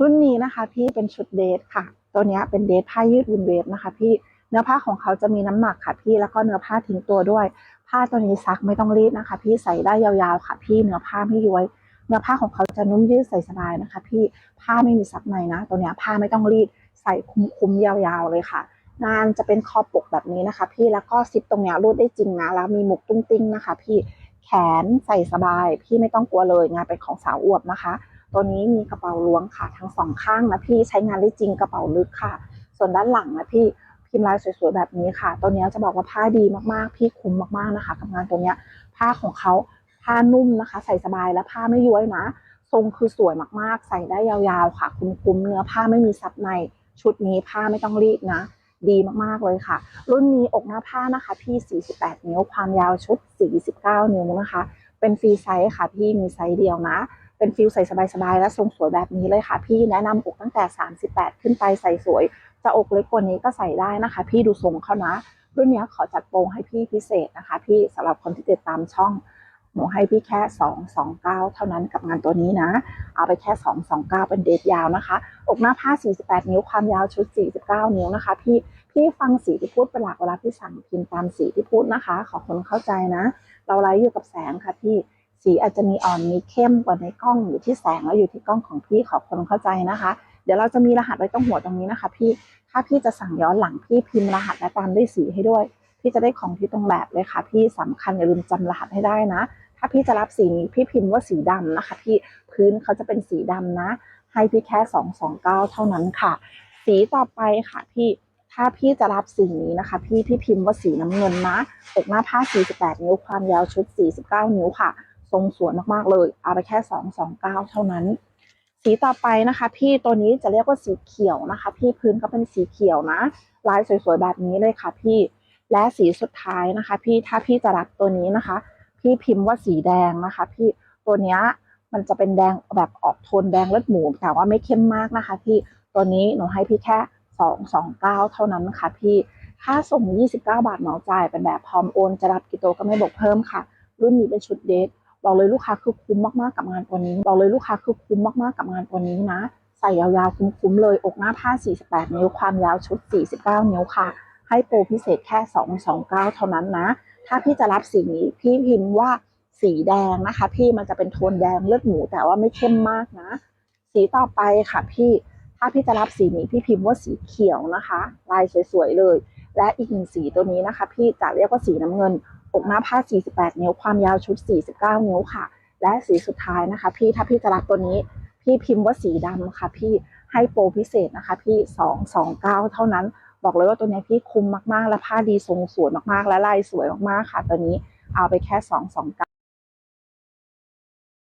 รุ่นนี้นะคะพี่เป็นชุดเดทค่ะ ตัวนี้เป็นเดทผ้ายืดวินเวฟนะคะพี่เนื้อผ้าของเขาจะมีน้ำหนักค่ะพี่แล้วก็เนื้อผ้าทิ้งตัวด้วย ผ้าตัวนี้ซักไม่ต้องรีดนะคะ พี่ใส่ได้ยาวๆค่ะ พี่เนื้อผ้าไม่ย้วยเนื้อผ้าของเขาจะนุ่มยืดใส่สบายนะคะ พี่ผ้าไม่มีซับในนะ ตัวนี้ผ้าไม่ต้องรีดใส่คุ้มๆยาวๆเลยค่ะ งานจะเป็นคอปกแบบนี้นะคะ พี่แล้วก็ซิปตรงนี้รูดได้จริงนะแล้วมีหมุกตุ้งติ้งนะคะ พี่แขนใส่สบาย พี่ไม่ต้องกลัวเลยงานเป็นของสาวอวบนะคะ ตัวนี้มีกระเป๋าล้วงค่ะ ทั้งสองข้างนะพี่ใช้งานได้จริงกระเป๋าลึกค่ะ ส่วนด้านหลังนะพี่พิมพ์ลายสวยๆแบบนี้ค่ะ ตัวนี้จะบอกว่าผ้าดีมากๆ พี่คุ้มมากๆนะคะกับงานตัวเนี้ยผ้าของเขาผ้านุ่มนะคะ ใส่สบายและผ้าไม่ย้วยนะทรงคือสวยมากๆ ใส่ได้ยาวๆค่ะ คุ้มๆเนื้อผ้าไม่มีซับในชุดนี้ผ้าไม่ต้องรีดนะ ดีมากๆเลยค่ะ รุ่นนี้อกหน้าผ้านะคะ พี่ 48 นิ้วความยาวชุด 49 นิ้วนะคะ เป็นฟรีไซส์ค่ะพี่มีไซส์เดียวนะ เป็นฟิลใส่สบายๆ และทรงสวยแบบนี้เลยค่ะ พี่แนะนำอกตั้งแต่ 38 ขึ้นไปใส่สวย จะอกเล็กกว่านี้ก็ใส่ได้นะคะ พี่ดูทรงเขานะ รุ่นนี้ขอจัดโปรให้พี่พิเศษนะคะ พี่สำหรับคนที่ติดตามช่องหนูให้พี่แค่ 229 เท่านั้นกับงานตัวนี้นะ เอาไปแค่ 229 เป็นเดทยาวนะคะ อกหน้าผ้า 48 นิ้ว ความยาวชุด 49 นิ้วนะคะ พี่ พี่ฟังสีที่พูดเป็นหลักเวลาพี่สั่งพิมพ์ตามสีที่พูดนะคะ ขอคนเข้าใจนะ เราไลฟ์อยู่กับแสงค่ะพี่ สีอาจจะมีอ่อนมีเข้มกว่าในกล้องอยู่ที่แสงแล้วอยู่ที่กล้องของพี่ขอคนเข้าใจนะคะ เดี๋ยวเราจะมีรหัสไว้ตรงหัวตรงนี้นะคะ พี่ถ้าพี่จะสั่งย้อนหลังพี่พิมพ์รหัสและตามด้วยสีให้ด้วย พี่จะได้ของที่ตรงแบบเลยค่ะ พี่สำคัญอย่าลืมจำรหัสให้ได้นะ ถ้าพี่จะรับสีนี้พี่พิมพ์ว่าสีดำนะคะ พี่พื้นเขาจะเป็นสีดำนะ ให้พี่แค่229เท่านั้นค่ะ สีต่อไปค่ะพี่ถ้าพี่จะรับสีนี้นะคะ พี่พี่พิมพ์ว่าสีน้ำเงินนะอกหน้าผ้า 48 นิ้วความยาวชุด 49 นิ้วค่ะ ทรงสวยมากๆเลย เอาไปแค่ 229 เท่านั้น สีต่อไปนะคะ พี่ตัวนี้จะเรียกว่าสีเขียวนะคะ พี่พื้นก็เป็นสีเขียวนะ ลายสวยๆแบบนี้เลยค่ะพี่ และสีสุดท้ายนะคะ พี่ถ้าพี่จะรับตัวนี้นะคะ พี่พิมพ์ว่าสีแดงนะคะ พี่ตัวเนี้ยมันจะเป็นแดงแบบออกโทนแดงเลือดหมูแต่ว่าไม่เข้มมากนะคะ พี่ตัวนี้หนูให้พี่แค่229 เท่านั้นค่ะพี่ค่าส่ง 29 บาทเหมาจ่ายเป็นแบบพร้อมโอน จะรับกิโลก็ไม่บวกเพิ่มค่ะ รุ่นนี้เป็นชุดเดท บอกเลยลูกค้าคือคุ้มมากๆกับงานตัวนี้ บอกเลยลูกค้าคือคุ้มมากๆกับงานตัวนี้นะ ใส่ยาวๆคุ้มๆเลยอกหน้าผ้า 48 นิ้วความยาวชุด 49 นิ้วค่ะ ให้โปรพิเศษแค่ 229 เท่านั้นนะ ถ้าพี่จะรับสีนี้พี่พิมพ์ว่าสีแดงนะคะ พี่มันจะเป็นโทนแดงเลือดหมูแต่ว่าไม่เข้มมากนะ สีต่อไปค่ะพี่ถ้าพี่จะรับสีนี้พี่พิมพ์ว่าสีเขียวนะคะ ลายสวยๆเลย และอีกหนึ่งสีตัวนี้นะคะ พี่จะเรียกว่าสีน้ำเงิน อกหน้าผ้า 48 นิ้ว ความยาวชุด 49 นิ้วค่ะ และสีสุดท้ายนะคะ พี่ถ้าพี่จะรับตัวนี้ พี่พิมพ์ว่าสีดำค่ะ พี่ให้โปรพิเศษนะคะ พี่ 229 เท่านั้น บอกเลยว่าตัวนี้พี่คุ้มมากๆ และผ้าดีทรงสวยมากๆ และลายสวยมากๆ ค่ะ ตัวนี้เอาไปแค่ 229